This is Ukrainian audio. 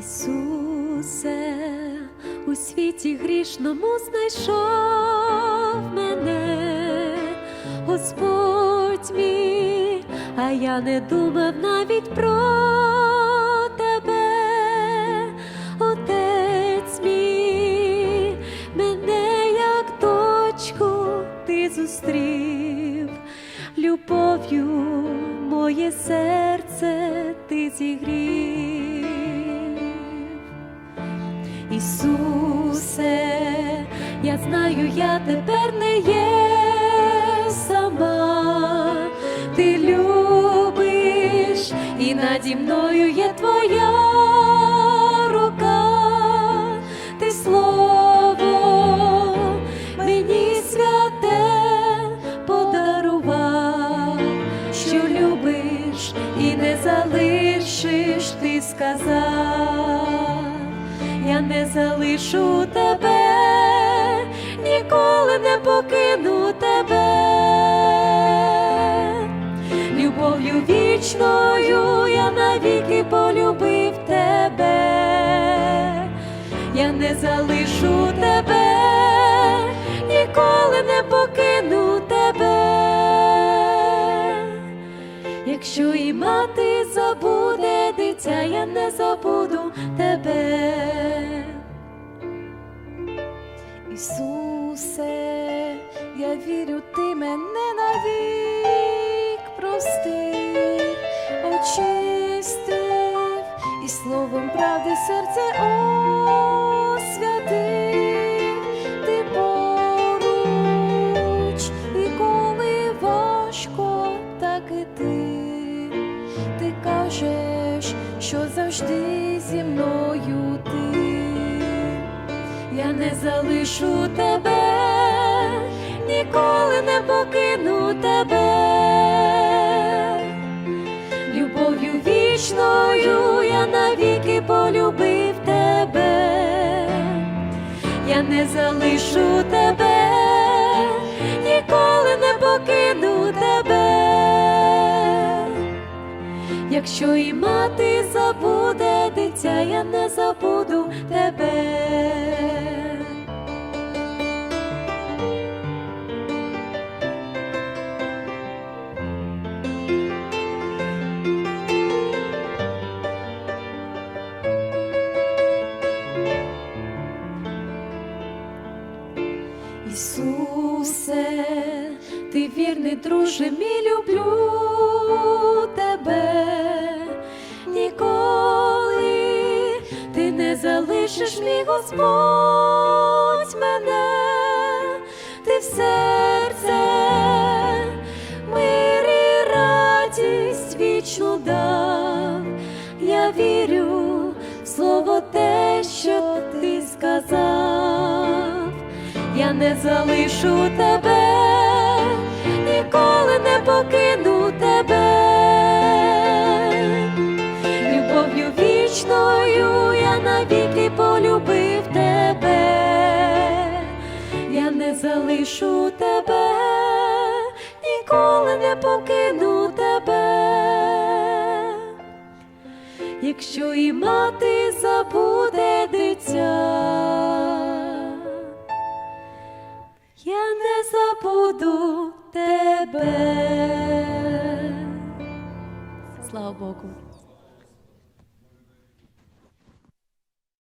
Ісусе, у світі грішному знайшов мене, Господь мій, а я не думав навіть про тебе, Отець мій, мене як дочку ти зустрів, любов'ю моє серце ти зігрів. Ісусе, я знаю, я тепер не є сама, ти любиш, і наді мною є твоя рука, ти слово мені святе подарував, що любиш і не залишиш, ти сказав, я не залишу тебе, ніколи не покину тебе. Любов'ю вічною я навіки полюбив тебе, я не залишу тебе, ніколи не покину тебе. Якщо і мати забуде я не забуду тебе. Ісусе, я вірю, ти мене навік простив, очистив і словом правди серце освятив, ти поруч, і коли важко, так і ти, ти кажеш, що завжди зі мною не залишу тебе, ніколи не покину тебе. Любов'ю вічною я навіки полюбив тебе, я не залишу тебе, ніколи не покину тебе. Якщо і мати забуде дитя, я не забуду тебе. Ісусе, ти вірний друже, мій люблю тебе ніколи ти не залишиш мій Господь мене, ти в серце мир і радість вічну дав. Я вірю в слово те, що ти сказав. Не залишу тебе, ніколи не покину тебе. Любов'ю вічною я навіки полюбив тебе. Я не залишу тебе, ніколи не покину тебе. Якщо і мати Naboco.